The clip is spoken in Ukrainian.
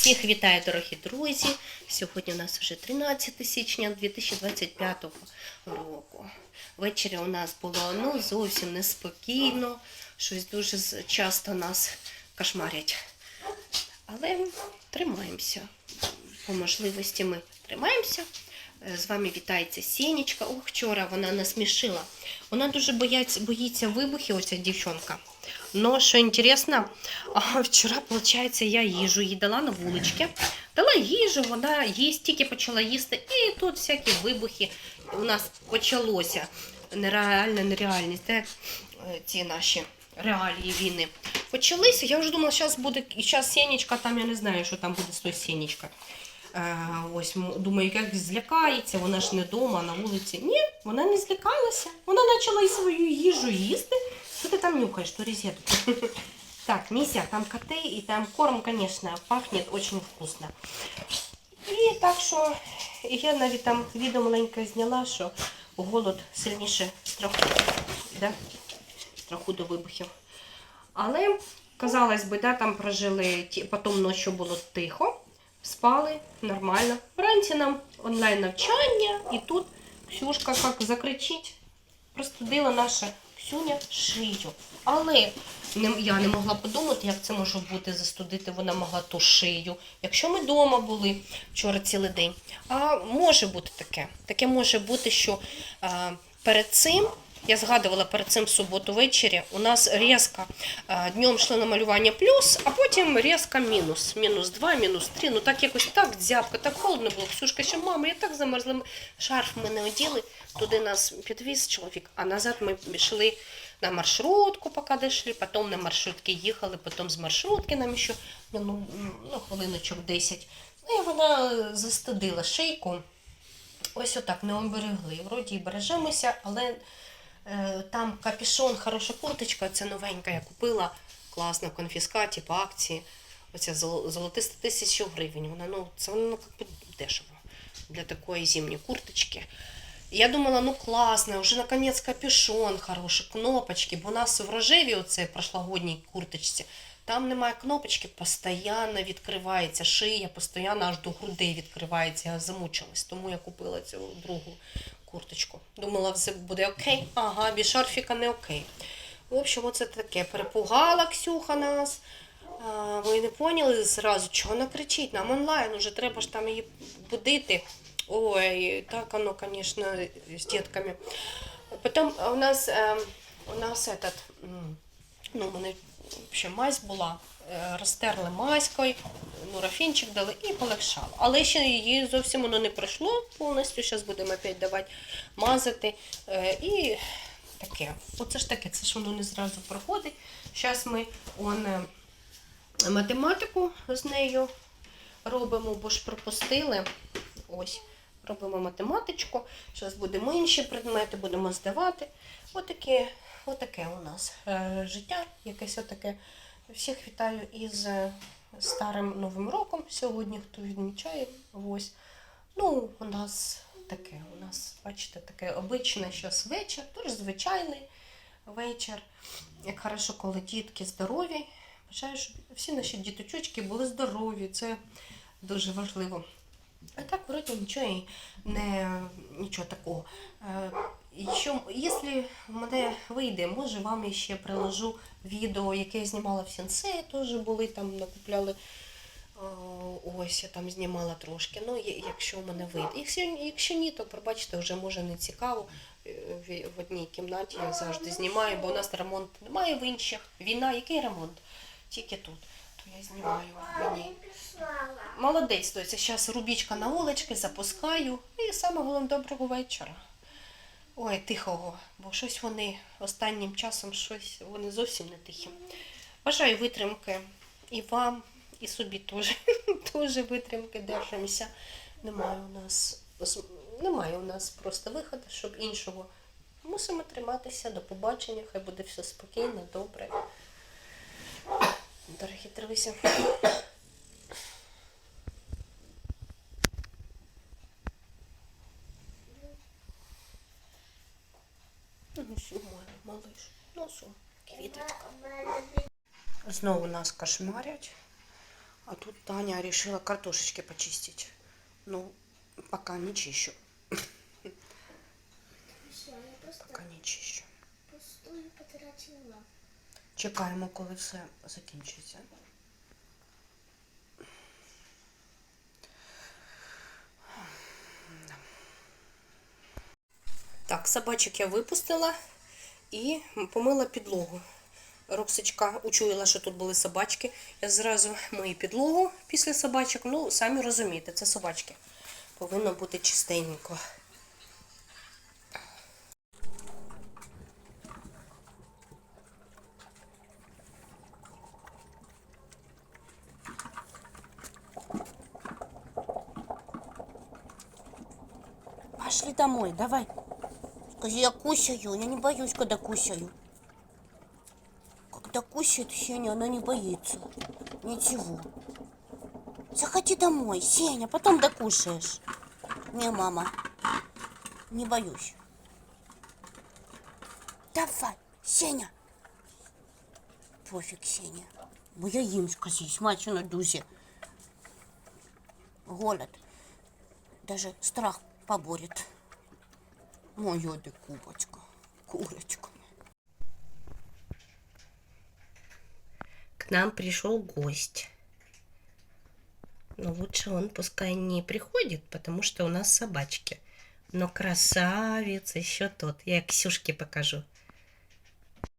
Всіх вітаю, дорогі друзі! Сьогодні у нас вже 13 січня 2025 року. Ввечері у нас було ну, зовсім неспокійно, щось дуже часто нас кошмарять. Але тримаємося. По можливості ми тримаємося. Е, З вами вітається Сінічка. Ох, вчора вона насмішила. Вона дуже боїться, боїться вибухів, оця дівчинка. Но що інтересно, вчора, виходить, я їжу їй дала на вулички. Дала їжу, вона їсть, тільки почала їсти, і тут всякі вибухи у нас почалося. Нереальна нереальність. Де е, ці наші реалії війни почалися. Я вже думала, зараз буде зараз сінечка, там я не знаю, що там буде з тою сінечкою. Е, ось думаю, як злякається, вона ж не вдома, на вулиці. Ні, вона не злякалася. Вона почала і свою їжу їсти. Що ти там нюхаєш, ту розетку? Так, Мися, там коти и там корм, конечно, пахнет очень вкусно. І так що я навіть там відео маленьке зняла, що голод сильніше страху. Да? Страху до вибухів. Але, казалось би, да, там прожили, ті- потім ночі було тихо, спали нормально. Вранці нам онлайн навчання, і тут Ксюшка як закричить, простудила наша Ксюня шию. Але я не могла подумати, як це може бути застудити, вона могла ту шию. Якщо ми вдома були вчора цілий день. А може бути таке. Таке може бути, що а, перед цим. Я згадувала перед цим суботу ввечері. У нас різко днем йшло на малювання плюс, а потім різко мінус. Мінус 2, мінус 3. Ну так якось так дзябко, так холодно було. Ксюшка, ще мама, я так замерзла. Шарф ми не оділи, туди нас підвіз чоловік, а назад ми йшли на маршрутку, поки дійшли, потім на маршрутки їхали, потім з маршрутки нам ще ну, ну, хвилиночок 10. Ну і вона застудила шийку. Ось отак не оберегли. Вроді і бережемося, але е, там капюшон, хороша курточка, це новенька, я купила. Класна конфіскаті по акції. Оця золотиста тисячу гривень. Вона ну це воно би дешево для такої зимньої курточки. Я думала, ну класно, вже наконець капюшон хороший, кнопочки, бо у нас в рожеві оце прошлогодній курточці. Там немає кнопочки, постійно відкривається шия, постійно аж до грудей відкривається. Я замучилась, тому я купила цю другу курточку. Думала, все буде окей. Ага, без шарфіка не окей. В общем, оце таке. Перепугала Ксюха нас. А, ви не поняли зразу, чого вона кричить? Нам онлайн, уже треба ж там її будити. Ой, так оно, звісно, з дітками. Потім у нас, э, у нас этот, ну, у мене ще мазь була, е, розтерли мазькою, нурофінчик дали і полегшало. Але ще її зовсім воно не пройшло повністю. Зараз будемо опять давати мазати. Е, І таке. Оце ж таке, це ж воно не зразу проходить. Зараз ми он, е, математику з нею робимо, бо ж пропустили. Ось, робимо математичку. Зараз будемо інші предмети, будемо здавати. Отаке, отаке у нас е, життя, якесь отаке. Всіх вітаю із е, старим Новим роком сьогодні, хто відмічає. Ось. Ну, у нас таке, у нас, бачите, таке обичне зараз вечір, тож звичайний вечір. Як хорошо, коли дітки здорові. Бажаю, щоб всі наші діточки були здорові. Це дуже важливо. А так, вроді, нічого і не нічого такого. Е, Якщо, якщо мене вийде, може вам ще приложу відео, яке я знімала в сенсеї, теж були там, накупляли. е, Ось я там знімала трошки. Ну, якщо в мене вийде. Якщо, якщо ні, то пробачте, вже може не цікаво. Е, В в одній кімнаті я завжди знімаю, бо у нас ремонт немає в інших. Війна, який ремонт? Тільки тут. То я знімаю. Молодець, доця. Зараз рубічка на вулички, запускаю. І саме головне доброго вечора. Ой, тихого, бо щось вони останнім часом щось вони зовсім не тихі. Бажаю витримки і вам, і собі теж. Теж витримки держимося. Немає у нас немає у нас просто виходу, щоб іншого. Мусимо триматися. До побачення. Хай буде все спокійно, добре. Друзі. Ну, що, малиш, ну що, квіточка. Знову нас кошмарять. А тут Таня решила картошечки почистить. Ну, пока не чищу. Все, я просто Пока не чищу. пустую потрачила. Чекаємо, коли все закінчиться. Так, собачок я випустила і помила підлогу. Роксичка учуяла, що тут були собачки. Я зразу мию підлогу після собачок. Ну, самі розумієте, це собачки. Повинно бути чистенько. Пошли домой, давай. Скажи, я кусаю, я не боюсь, когда кусаю. Когда кусает Сеня, она не боится. Ничего. Заходи домой, Сеня, потом докушаешь. Не, мама, не боюсь. Давай, Сеня. Пофиг, Сеня. Бо я їм скажи, смачно на дузі. Голод. Даже страх поборет. Моя ты кубочка, курочка. К нам пришел гость. Но лучше он пускай не приходит, потому что у нас собачки. Но красавец еще тот. Я Ксюшке покажу.